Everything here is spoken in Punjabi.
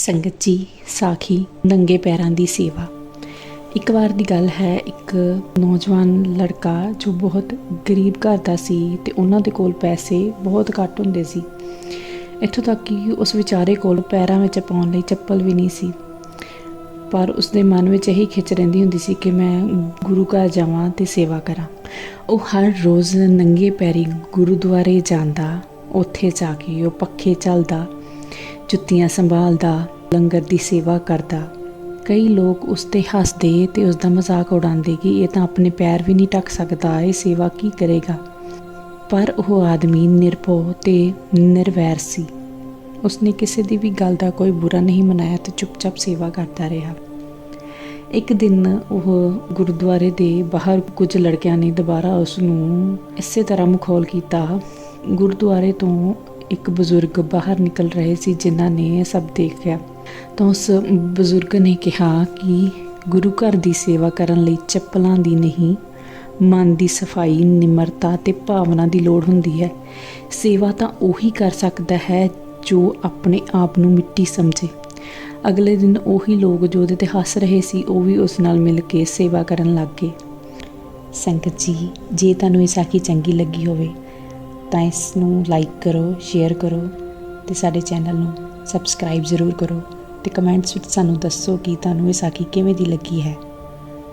ਸੰਗਤ ਜੀ, ਸਾਖੀ, ਨੰਗੇ ਪੈਰਾਂ ਦੀ ਸੇਵਾ। ਇੱਕ ਵਾਰ ਦੀ ਗੱਲ ਹੈ, ਇੱਕ ਨੌਜਵਾਨ ਲੜਕਾ ਜੋ ਬਹੁਤ ਗਰੀਬ ਘਰ ਦਾ ਸੀ ਤੇ ਉਹਨਾਂ ਦੇ ਕੋਲ ਪੈਸੇ ਬਹੁਤ ਘੱਟ ਹੁੰਦੇ ਸੀ। ਇੱਥੋਂ ਤੱਕ ਕਿ ਉਸ ਵਿਚਾਰੇ ਕੋਲ ਪੈਰਾਂ ਵਿੱਚ ਪਾਉਣ ਲਈ ਚੱਪਲ ਵੀ ਨਹੀਂ ਸੀ। ਪਰ ਉਸਦੇ ਮਨ ਵਿੱਚ ਇਹੀ ਖਿੱਚ ਰਹਿੰਦੀ ਹੁੰਦੀ ਸੀ ਕਿ ਮੈਂ ਗੁਰੂ ਘਰ ਜਾਵਾਂ ਤੇ ਸੇਵਾ ਕਰਾਂ। ਉਹ ਹਰ ਰੋਜ਼ ਨੰਗੇ ਪੈਰੀ ਗੁਰਦੁਆਰੇ ਜਾਂਦਾ, ਉੱਥੇ ਜਾ ਕੇ ਉਹ ਪੱਖੇ ਚੱਲਦਾ ਜੁੱਤੀਆਂ ਸੰਭਾਲਦਾ, ਲੰਗਰ ਦੀ ਸੇਵਾ ਕਰਦਾ। ਕਈ ਲੋਕ ਉਸ ਤੇ ਹੱਸਦੇ ਤੇ ਉਸ ਦਾ ਮਜ਼ਾਕ ਉਡਾਉਂਦੇ ਕਿ ਇਹ ਤਾਂ ਆਪਣੇ ਪੈਰ ਵੀ ਨਹੀਂ ਟੱਕ ਸਕਦਾ, ਇਹ ਸੇਵਾ ਕੀ ਕਰੇਗਾ? ਪਰ ਉਹ ਆਦਮੀ ਨਿਰਭਉ ਤੇ ਨਿਰਵੈਰ ਸੀ। ਉਸਨੇ ਕਿਸੇ ਦੀ ਵੀ ਗੱਲ ਦਾ ਕੋਈ ਬੁਰਾ ਨਹੀਂ ਮਨਾਇਆ ਤੇ ਚੁੱਪਚਾਪ ਸੇਵਾ ਕਰਦਾ ਰਿਹਾ। ਇੱਕ ਦਿਨ ਉਹ ਗੁਰਦੁਆਰੇ ਦੇ ਬਾਹਰ ਕੁਝ ਲੜਕਿਆਂ ਨੇ ਦੁਬਾਰਾ ਉਸ ਨੂੰ ਇਸੇ ਤਰ੍ਹਾਂ ਮਖੌਲ ਕੀਤਾ। ਗੁਰਦੁਆਰੇ ਤੋਂ ਇੱਕ ਬਜ਼ੁਰਗ ਬਾਹਰ ਨਿਕਲ ਰਹੇ ਸੀ, ਜਿਨ੍ਹਾਂ ਨੇ ਇਹ ਸਭ ਦੇਖਿਆ। ਤਾਂ ਉਸ ਬਜ਼ੁਰਗ ਨੇ ਕਿਹਾ ਕਿ ਗੁਰੂ ਘਰ ਦੀ ਸੇਵਾ ਕਰਨ ਲਈ ਚੱਪਲਾਂ ਦੀ ਨਹੀਂ, ਮਨ ਦੀ ਸਫ਼ਾਈ, ਨਿਮਰਤਾ ਤੇ ਭਾਵਨਾ ਦੀ ਲੋੜ ਹੁੰਦੀ ਹੈ। ਸੇਵਾ ਤਾਂ ਉਹੀ ਕਰ ਸਕਦਾ ਹੈ ਜੋ ਆਪਣੇ ਆਪ ਨੂੰ ਮਿੱਟੀ ਸਮਝੇ। ਅਗਲੇ ਦਿਨ ਉਹੀ ਲੋਕ ਜੋ ਉਹਦੇ ਤੇ ਹੱਸ ਰਹੇ ਸੀ, ਉਹ ਵੀ ਉਸ ਨਾਲ ਮਿਲ ਕੇ ਸੇਵਾ ਕਰਨ ਲੱਗ ਗਏ। ਸੰਗਤ ਜੀ, ਜੇ ਤੁਹਾਨੂੰ ਇਹ ਸਾਖੀ ਚੰਗੀ ਲੱਗੀ ਹੋਵੇ ਤਾਂ ਇਸ ਨੂੰ ਲਾਈਕ ਕਰੋ ਸ਼ੇਅਰ ਕਰੋ ਤੇ ਸਾਡੇ ਚੈਨਲ ਨੂੰ ਸਬਸਕ੍ਰਾਈਬ ਜ਼ਰੂਰ ਕਰੋ ਤੇ ਕਮੈਂਟਸ ਵਿੱਚ ਸਾਨੂੰ ਦੱਸੋ ਕਿ ਤੁਹਾਨੂੰ ਇਹ ਸਾਖੀ ਕਿਵੇਂ ਦੀ ਲੱਗੀ ਹੈ।